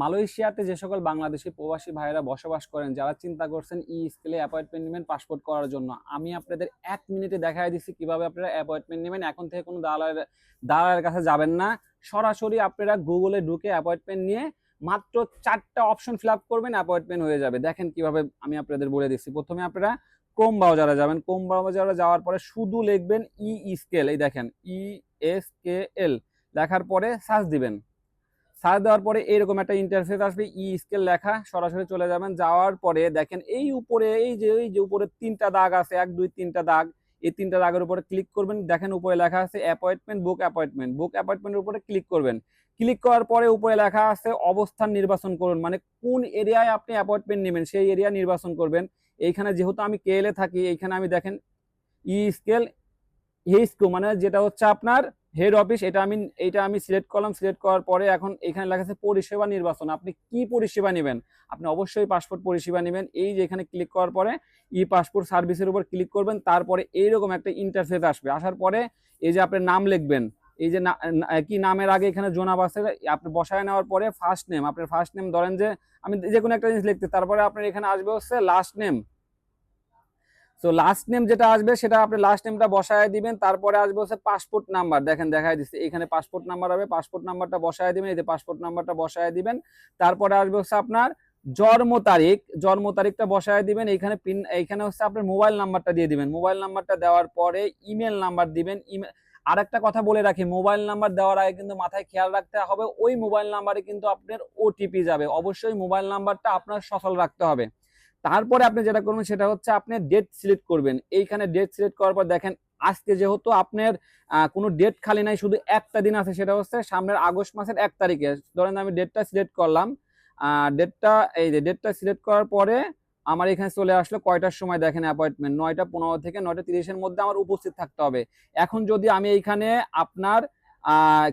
মালয়েশিয়াতে যে সকল বাংলাদেশি প্রবাসী ভাইয়েরা বসবাস করেন, যারা চিন্তা করছেন ই স্কেলে অ্যাপয়েন্টমেন্ট নেবেন পাসপোর্ট করার জন্য, আমি আপনাদের এক মিনিটে দেখাই দিচ্ছি কীভাবে আপনারা অ্যাপয়েন্টমেন্ট নেবেন। এখন থেকে কোনো দালালের দালালের কাছে যাবেন না। সরাসরি আপনারা গুগলে ঢুকে অ্যাপয়েন্টমেন্ট নিয়ে মাত্র চারটা অপশন ফিল আপ করবেন অ্যাপয়েন্টমেন্ট হয়ে যাবে। দেখেন কীভাবে আমি আপনাদের বলে দিচ্ছি প্রথমে আপনারা ক্রোম ব্রাউজারে যাবেন। ক্রোম ব্রাউজারে যাওয়ার পরে শুধু লিখবেন ই স্কেল। এই দেখেন, ই এস কে এল। লেখার পরে সার্চ দিবেন। সার্চ দেওয়ার পরে এরকম একটা ইন্টারফেস আসবে, ই স্কেল লেখা, সরাসরি চলে যাবেন। যাওয়ার পরে দেখেন এই উপরে, এই যে এই যে উপরে তিনটা দাগ আছে, এক, দুই, তিনটা দাগ। এই তিনটা দাগের উপরে ক্লিক করবেন। দেখেন উপরে লেখা আছে অ্যাপয়েন্টমেন্ট বুক অ্যাপয়েন্টমেন্ট বুক অ্যাপয়েন্টমেন্টের উপরে ক্লিক করবেন। ক্লিক করার পরে উপরে লেখা আছে অবস্থান নির্বাচন করুন। মানে কোন এরিয়ায় আপনি অ্যাপয়েন্টমেন্ট নেবেন, সেই এরিয়া নির্বাচন করবেন। এইখানে যেহেতু আমি কেএলে থাকি, এইখানে আমি দেখেন ই স্কেল হেইস্কো মানে যেটা হচ্ছে আপনার হেড অফিস এটা আমি এটা আমি সিলেক্ট করলাম সিলেক্ট করার পরে এখন এখানে লেখা আছে পরিষেবা নির্বাচন। আপনি কি পরিষেবা নেবেন? আপনি অবশ্যই পাসপোর্ট পরিষেবা নেবেন। এই যে এখানে ক্লিক করার পরে ই পাসপোর্ট সার্ভিসের উপর ক্লিক করবেন, তারপরে এইরকম একটা ইন্টারফেস আসবে। আসার পরে এই যে আপনার নাম লিখবেন, এই যে কি নামের আগে এখানে জোনাব আছে, আপনি বসায় নেওয়ার পরে ফার্স্ট নেম আপনার ফার্স্ট নেম ধরেন যে, আমি যে কোনো একটা জিনিস লিখতে, তারপরে আপনার এখানে আসবে হচ্ছে last name so last name যেটা আসবে, সেটা আপনি লাস্ট নেমটা বসায় দিবেন, তারপরে আসবে হচ্ছে পাসপোর্ট নাম্বার দেখেন, দেখাই দিচ্ছে। এখানে পাসপোর্ট নাম্বার হবে পাসপোর্ট নাম্বারটা বসায় দিবেন যে পাসপোর্ট নাম্বারটা বসায় দিবেন। তারপরে আসবে হচ্ছে আপনার জন্ম তারিখ, জন্ম তারিখটা বসায় দিবেন। এইখানে পিন এইখানে হচ্ছে আপনার মোবাইল নাম্বারটা দিয়ে দিবেন। মোবাইল নাম্বারটা দেওয়ার পরে ইমেল নাম্বার দিবেন। ইমেল আর একটা কথা বলে রাখি মোবাইল নাম্বার দেওয়ার আগে কিন্তু মাথায় খেয়াল রাখতে হবে, ওই মোবাইল নাম্বারে কিন্তু আপনার ওটিপি যাবে। অবশ্যই মোবাইল নাম্বারটা আপনার সফল রাখতে হবে। তারপরে আপনি যেটা করবেন সেটা হচ্ছে আপনি ডেট সিলেক্ট করবেন। এইখানে ডেট সিলেক্ট করার পর দেখেন, আজকে যেহেতু আপনার কোনো ডেট খালি নাই, শুধু একটা দিন আছে, সেটা হচ্ছে সামনের আগস্ট মাসের এক তারিখে। ধরেন আমি ডেটটা সিলেক্ট করলাম ডেটটা এই যে ডেটটা সিলেক্ট করার পরে আমার এখানে চলে আসলো কয়টার সময়? দেখেন অ্যাপয়েন্টমেন্ট নয়টা পনেরো থেকে নয়টা তিরিশের মধ্যে আমার উপস্থিত থাকতে হবে। এখন যদি আমি এইখানে আপনার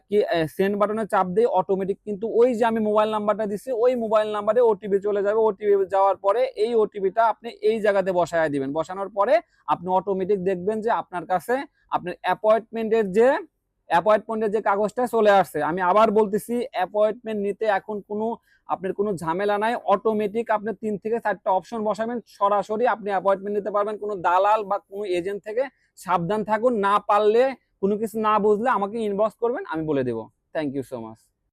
কি সেন্ড বাটনে চাপ দিই অটোমেটিক কিন্তু ওই যে আমি মোবাইল নাম্বারটা দিচ্ছি ওই মোবাইল নাম্বারে ওটিপি চলে যাবে। ওটিপি যাওয়ার পরে এই ওটিপিটা আপনি এই জায়গাতে বসায় দিবেন। বসানোর পরে আপনি অটোমেটিক দেখবেন যে আপনার কাছে আপনার অ্যাপয়েন্টমেন্টের যে অ্যাপয়েন্টমেন্টের যে কাগজটা চলে আসছে। আমি আবার বলতেছি অ্যাপয়েন্টমেন্ট নিতে এখন কোনো, আপনার কোনো ঝামেলা নাই। অটোমেটিক আপনি তিন থেকে চারটা অপশন বসাবেন। সরাসরি আপনি অ্যাপয়েন্টমেন্ট নিতে পারবেন। কোনো দালাল বা কোনো এজেন্ট থেকে সাবধান থাকুন। না পারলে কোনো কিছু না বুঝলে আমাকে ইনবক্স করবেন আমি বলে দেবো। Thank you so much